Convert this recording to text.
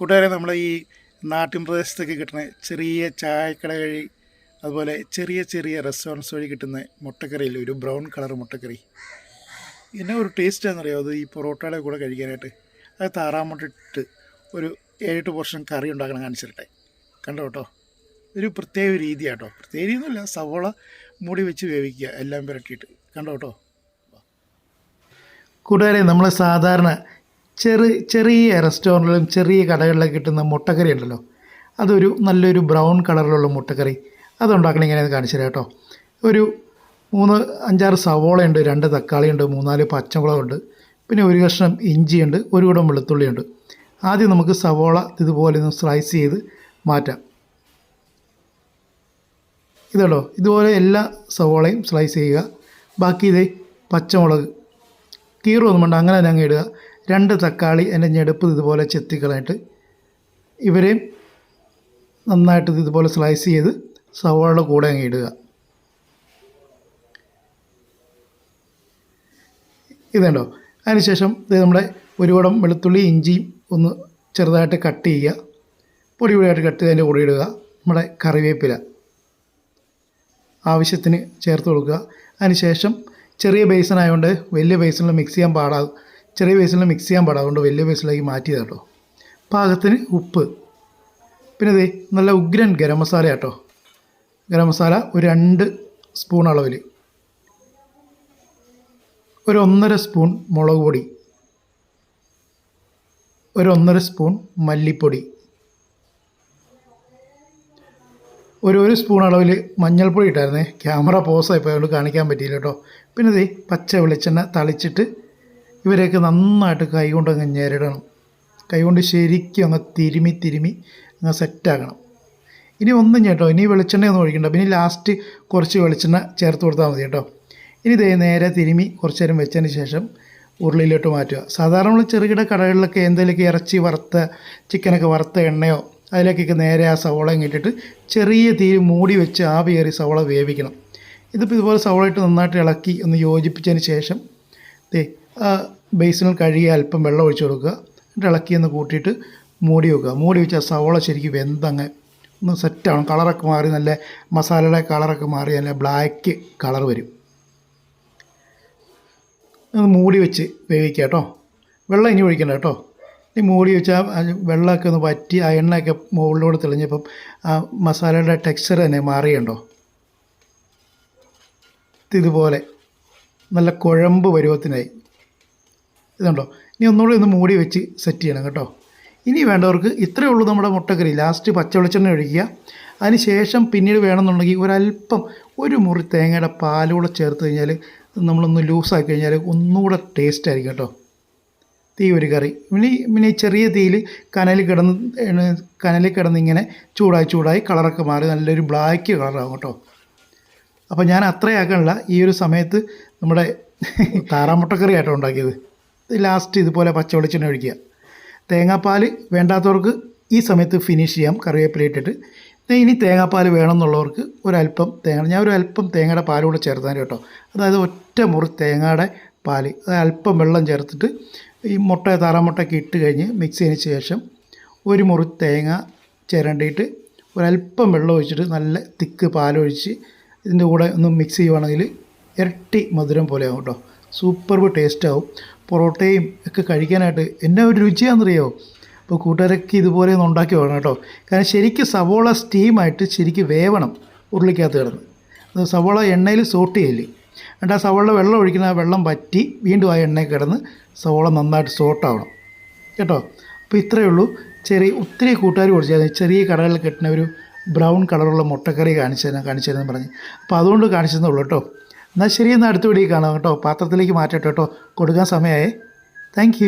കൂട്ടുകാരെ നമ്മൾ ഈ നാട്ടിൻ പ്രദേശത്തൊക്കെ കിട്ടുന്ന ചെറിയ ചായക്കട വഴി അതുപോലെ ചെറിയ ചെറിയ റെസ്റ്റോറന്റ്സ് വഴി കിട്ടുന്ന മുട്ടക്കറിയിൽ ഒരു ബ്രൗൺ കളർ മുട്ടക്കറി. എന്നെ ഒരു ടേസ്റ്റാണെന്നറിയോ അത് ഈ പൊറോട്ടയുടെ കൂടെ കഴിക്കാനായിട്ട്. അത് താറാമുട്ട മുട്ടിട്ട് ഒരു ഏഴെട്ട് പോർഷൻ കറി ഉണ്ടാക്കണം കാണിച്ചിട്ടെ കണ്ടോ കേട്ടോ ഒരു പ്രത്യേക രീതിയാട്ടോ. പ്രത്യേക രീതിയൊന്നുമില്ല സവോള മൂടി വെച്ച് വേവിക്കുക എല്ലാം പുരട്ടിയിട്ട്. കണ്ടോ കേട്ടോ കൂട്ടുകാരെ നമ്മൾ സാധാരണ ചെറു ചെറിയ റെസ്റ്റോറന്റിലും ചെറിയ കടകളിലൊക്കെ കിട്ടുന്ന മുട്ടക്കറി ഉണ്ടല്ലോ. അതൊരു നല്ലൊരു ബ്രൗൺ കളറിലുള്ള മുട്ടക്കറി. അതുണ്ടാക്കണം ഇങ്ങനെ കാണിച്ചു തരാം കേട്ടോ. ഒരു മൂന്ന് അഞ്ചാറ് ഉണ്ട് രണ്ട് തക്കാളിയുണ്ട് മൂന്നാൽ പച്ചമുളകുണ്ട് പിന്നെ ഒരു കഷ്ണം ഇഞ്ചിയുണ്ട് ഒരു കുടം വെളുത്തുള്ളിയുണ്ട് ആദ്യം നമുക്ക് സവോള ഇതുപോലെ ഒന്ന് സ്ലൈസ് ചെയ്ത് മാറ്റാം. ഇതല്ലോ ഇതുപോലെ എല്ലാ സവോളയും സ്ലൈസ് ചെയ്യുക. ബാക്കി ഇതേ പച്ചമുളക്. കീറൊന്നും വേണ്ട അങ്ങനെ തന്നെ അങ്ങ് ഇടുക. രണ്ട് തക്കാളി അതിന്റെ ഞെടുപ്പ് ഇതുപോലെ ചെത്തികളായിട്ട് ഇവരെയും നന്നായിട്ട് ഇതുപോലെ സ്ലൈസ് ചെയ്ത് സവാളയുടെ കൂടെ അങ്ങ് ഇടുക. ഇതുണ്ടോ അതിനുശേഷം ഇത് നമ്മുടെ ഒരു കുടം വെളുത്തുള്ളി ഇഞ്ചിയും ഒന്ന് ചെറുതായിട്ട് കട്ട് ചെയ്യുക. പൊടി പൊടിയായിട്ട് കട്ട് ചെയ്ത് അതിന്റെ കൂടെ ഇടുക. നമ്മുടെ കറിവേപ്പില ആവശ്യത്തിന് ചേർത്ത് കൊടുക്കുക. അതിനുശേഷം ചെറിയ ബേസൺ ആയതുകൊണ്ട് വലിയ ബേസണിൽ മിക്സ് ചെയ്യാൻ പാടാകും ചെറിയ ബേസണിൽ മിക്സ് ചെയ്യാൻ പാടാം. അതുകൊണ്ട് വലിയ ബേസണിലേക്ക് മാറ്റി കേട്ടോ പാകത്തിന് ഉപ്പ്. പിന്നെ ദേ നല്ല ഉഗ്രൻ ഗരം മസാല കേട്ടോ ഗരം മസാല ഒരു രണ്ട് സ്പൂൺ അളവിൽ ഒരു ഒന്നര സ്പൂൺ മുളക് പൊടി. ഒരു ഒന്നര സ്പൂൺ മല്ലിപ്പൊടി. ഒരു ഒരു സ്പൂൺ അളവിൽ മഞ്ഞൾപ്പൊടി ഇട്ടായിരുന്നേ. ക്യാമറ പോസായിപ്പോൾ അതുകൊണ്ട് കാണിക്കാൻ പറ്റിയില്ല കേട്ടോ പിന്നെ ദേ പച്ച വെളിച്ചെണ്ണ തളിച്ചിട്ട് ഇവരെയൊക്കെ നന്നായിട്ട് കൈകൊണ്ട് അങ്ങ് ഞെരടണം. കൈകൊണ്ട് ശരിക്കും അങ്ങ് തിരുമി തിരുമി അങ്ങ് സെറ്റാക്കണം ഇനി ഒന്നും കേട്ടോ. ഇനി വെളിച്ചെണ്ണയൊന്നും ഒഴിക്കണ്ട. പിന്നെ ലാസ്റ്റ് കുറച്ച് വെളിച്ചെണ്ണ ചേർത്ത് കൊടുത്താൽ മതി കേട്ടോ. ഇനി ഇതേ നേരെ തിരുമി കുറച്ച് നേരം വെച്ചതിന് ശേഷം ഉരുളിയിലോട്ട് മാറ്റുക. സാധാരണ നമ്മൾ ചെറുകിട കടകളിലൊക്കെ എന്തെങ്കിലുമൊക്കെ ഇറച്ചി വറുത്ത ചിക്കനൊക്കെ വറുത്ത എണ്ണയോ അതിലേക്കൊക്കെ നേരെ ആ സവോളയും ഇട്ടിട്ട് ചെറിയ തീ മൂടി വെച്ച് ആവി കയറി സവോള വേവിക്കണം. ഇതിപ്പോൾ ഇതുപോലെ സവോള ഇട്ട് നന്നായിട്ട് ഇളക്കി ഒന്ന് യോജിപ്പിച്ചതിന് ശേഷം ദേ ബേസിനിൽ കഴുകി അല്പം വെള്ളം ഒഴിച്ച് കൊടുക്കുക. എന്നിട്ട് ഇളക്കി ഒന്ന് കൂട്ടിയിട്ട് മൂടി വെക്കുക. മൂടി വെച്ചാൽ സവോള ശരിക്കും വെന്തങ്ങ് ഒന്ന് സെറ്റാവണം കളറൊക്കെ മാറി നല്ല മസാലയുടെ കളറൊക്കെ മാറി നല്ല ബ്ലാക്ക് കളർ വരും. അത് മൂടി വെച്ച് വേവിക്കുക കേട്ടോ. വെള്ളം ഇനി ഒഴിക്കണ്ട കേട്ടോ. ഈ മൂടി വെച്ചാൽ വെള്ളമൊക്കെ ഒന്ന് വറ്റി ആ എണ്ണയൊക്കെ മുകളിലൂടെ തെളിഞ്ഞപ്പം ആ മസാലയുടെ ടെക്സ്ചർ തന്നെ മാറിയുണ്ടോ ഇതുപോലെ നല്ല കുഴമ്പ് പരുവത്തിനായി ഇതുണ്ടോ? ഇനി ഒന്നുകൂടി ഒന്ന് മൂടി വെച്ച് സെറ്റ് ചെയ്യണം കേട്ടോ. ഇനി വേണ്ടവർക്ക് ഇത്രയേ ഉള്ളൂ നമ്മുടെ മുട്ടക്കറി. ലാസ്റ്റ് പച്ച വെളിച്ചെണ്ണ ഒഴിക്കുക. അതിന് ശേഷം പിന്നീട് വേണമെന്നുണ്ടെങ്കിൽ ഒരല്പം ഒരു മുറി തേങ്ങയുടെ പാലൂടെ ചേർത്ത് കഴിഞ്ഞാൽ നമ്മളൊന്ന് ലൂസാക്കി കഴിഞ്ഞാൽ ഒന്നുകൂടെ ടേസ്റ്റ് ആയിരിക്കും കേട്ടോ. തീ ഒരു കറി. ഇനി പിന്നെ ചെറിയ തീയിൽ കനലിൽ കിടന്ന് കനലിൽ കിടന്ന് ഇങ്ങനെ ചൂടായി ചൂടായി കളറൊക്കെ മാറി നല്ലൊരു ബ്ലാക്ക് കളറാകും കേട്ടോ. അപ്പോൾ ഞാൻ അത്രയാക്കണില്ല ഈ ഒരു സമയത്ത് നമ്മുടെ താറാമുട്ടക്കറി ആയിട്ടോ ഉണ്ടാക്കിയത്. ലാസ്റ്റ് ഇതുപോലെ പച്ച വെളിച്ചെണ്ണ ഒഴിക്കുക. തേങ്ങാപ്പാൽ വേണ്ടാത്തവർക്ക് ഈ സമയത്ത് ഫിനിഷ് ചെയ്യാം കറിവേപ്പില ഇട്ടിട്ട്. ഇനി തേങ്ങാപ്പാൽ വേണമെന്നുള്ളവർക്ക് ഒരല്പം തേങ്ങ ഞാൻ ഒരു അല്പം തേങ്ങയുടെ പാൽ കൂടെ ചേർത്താൻ കേട്ടോ. അതായത് ഒറ്റ മുറി തേങ്ങയുടെ പാൽ അത് അല്പം വെള്ളം ചേർത്തിട്ട് ഈ മുട്ട താറാമുട്ടയൊക്കെ ഇട്ട് കഴിഞ്ഞ് മിക്സ് ചെയ്തതിന് ശേഷം ഒരു മുറി തേങ്ങ ചേരേണ്ടിയിട്ട് ഒരല്പം വെള്ളം ഒഴിച്ചിട്ട് നല്ല തിക്ക് പാലൊഴിച്ച് ഇതിന്റെ കൂടെ ഒന്ന് മിക്സ് ചെയ്യുവാണെങ്കിൽ ഇരട്ടി മധുരം പോലെയാകും കേട്ടോ. സൂപ്പർബ് ടേസ്റ്റാവും പൊറോട്ടയും ഒക്കെ കഴിക്കാനായിട്ട് എന്നെ ഒരു രുചിയാണെന്നറിയോ? അപ്പോൾ കൂട്ടുകാരൊക്കെ ഇതുപോലെ ഒന്ന് ഉണ്ടാക്കി വേണം കേട്ടോ. കാരണം ശരിക്കും സവോള സ്റ്റീമായിട്ട് ശരിക്കും വേവണം ഉരുളിക്കകത്ത് കിടന്ന്. അത് സവോള എണ്ണയിൽ സോട്ട് ചെയ്യില്ലേ എന്നിട്ട് ആ സവോള വെള്ളം ഒഴിക്കുന്ന ആ വെള്ളം വറ്റി വീണ്ടും ആ എണ്ണയിൽ കിടന്ന് സവോള നന്നായിട്ട് സോട്ടാവണം കേട്ടോ? അപ്പോൾ ഇത്രയേ ഉള്ളൂ. ചെറിയ ഒത്തിരി കൂട്ടുകാർ കുടിച്ചാൽ ചെറിയ കടകളിൽ കിട്ടുന്ന ഒരു ബ്രൗൺ കളറുള്ള മുട്ടക്കറി കാണിച്ചു തരാം കാണിച്ചു തരാമെന്ന് പറഞ്ഞ്. അപ്പോൾ അതുകൊണ്ട് കാണിച്ചതെന്നുള്ളൂ കേട്ടോ. എന്നാൽ ശരി എന്നാൽ അടുത്ത വീഡിയോ കാണാം കേട്ടോ. പാത്രത്തിലേക്ക് മാറ്റട്ടെ കേട്ടോ. കൊടുക്കാൻ സമയമായേ. താങ്ക്